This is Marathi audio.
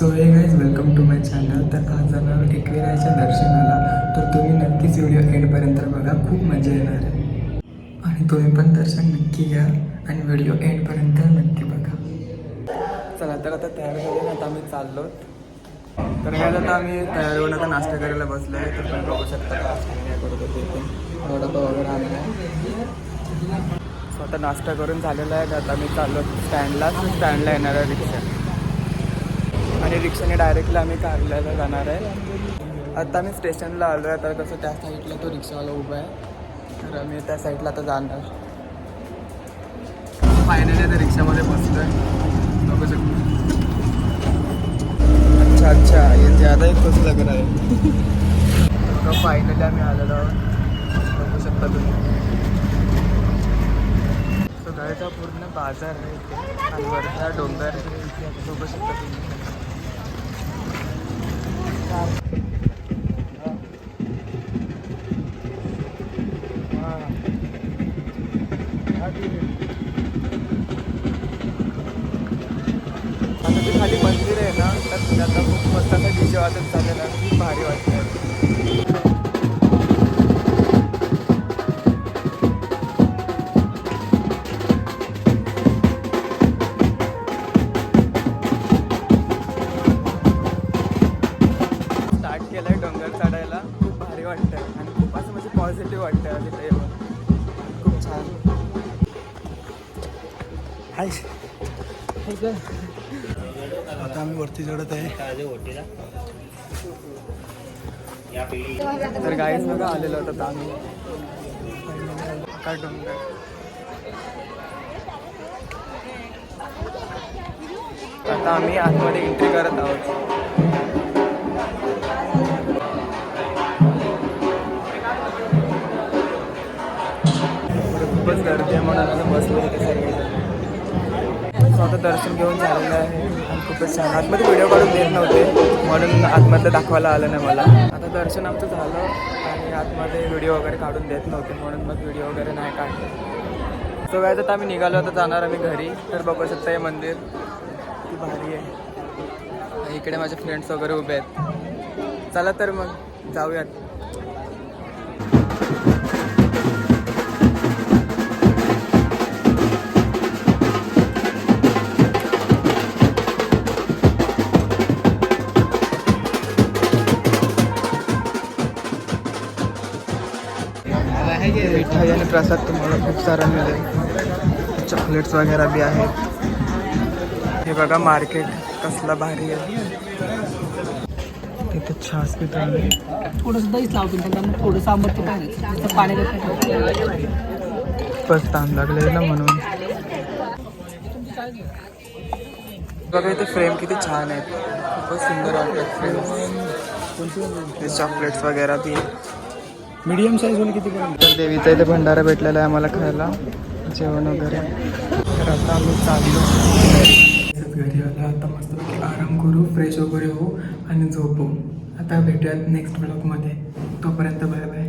So hey guys welcome to my channel तर आज जाणार एकविराच्या दर्शनाला. तर तुम्ही नक्कीच व्हिडिओ एंडपर्यंत बघा. खूप मजा येणार आहे. आणि तुम्ही पण दर्शन नक्की घ्या आणि व्हिडिओ एंडपर्यंत नक्की बघा. चला तर आता तयार झाले आता आम्ही चाललो. तर काय आता आम्ही तयार होऊन आता नाश्ता करायला बसलो आहे. तर तुम्ही बघू शकता का काय करत होते वडापाव वगैरे आणला आहे. सो आता नाश्ता करून झालेला आहे. आता मी चाललो स्टँडला स्टँडला येणार आहे रिक्षा. आणि रिक्षाने डायरेक्टली आम्ही कारल्याला जाणार आहे. आता आम्ही स्टेशनला आलो आहे तर कसं त्या साईडला तो रिक्षावाला उभा आहे. तर आम्ही त्या साईडला आता जाणार. फायनली आता रिक्षामध्ये बसलो आहे बघू शकतो. अच्छा अच्छा. हे ज़्यादा एक कसं लग रहा है तो फायनली आम्ही आलेलो आहोत. बघू शकता तुम्ही. सगळ्याचा पूर्ण बाजार आहे इथे. आणि वरचा डोंगर इथे बघू शकता तुम्ही. आता ते खाली मंदिर आहे ना तर त्याचा खूप मस्त असं डीजे वाजत चाललेला खूप भारी वाटतं स्टार्ट आहे डोंगर चढायला. खूप भारी वाटतंय. आणि खूप असं म्हणजे पॉझिटिव्ह वाटतं तिथे आता आम्ही वरती चढत आहे. तर गाईज बघा आलेलो होतो आम्ही. काय आता आम्ही आतमध्ये एंट्री करत आहोत. खूपच गर्दी आहे म्हणून आता बसलो होते. सगळेजण सो आता दर्शन घेऊन झालेलं आहे. आणि खूपच छान. आतमध्ये व्हिडिओ काढून देत नव्हते. म्हणून आतमधलं दाखवायला आलं नाही मला. आता दर्शन आमचं झालं आणि आतमध्ये व्हिडिओ वगैरे काढून देत नव्हते. म्हणून मग व्हिडिओ वगैरे नाही काढले. सो काय आता आम्ही निघालो आता जाणार आम्ही घरी. तर बघू शकता हे मंदिर. किती भारी आहे. इकडे माझे फ्रेंड्स वगैरे उभे आहेत. चला तर मग जाऊयात. मिठाई आणि प्रसाद तुम्हाला खूप सारा मिळेल. चॉकलेट्स वगैरे बी आहेत. हे बघा मार्केट कसला भारी आहे. तिथे छास पितो आम्ही थोडंसं दहीच लावतो त्यांना मग थोडंसं आंबट काय नाही पाणी बस ताण लागले ना म्हणून. बघा इथे फ्रेम किती छान आहेत. खूपच सुंदर वाटतात फ्रेम चॉकलेट्स वगैरे बी. मीडियम साईज होईल किती तर देवीचा इथे भंडारा भेटलेला आहे आम्हाला खायला. जेवण वगैरे. तर आता आम्ही चाललो. घरी आला आता मस्त आराम करू फ्रेश वगैरे होऊ आणि झोपू. आता भेटूयात नेक्स्ट ब्लॉगमध्ये तोपर्यंत बाय बाय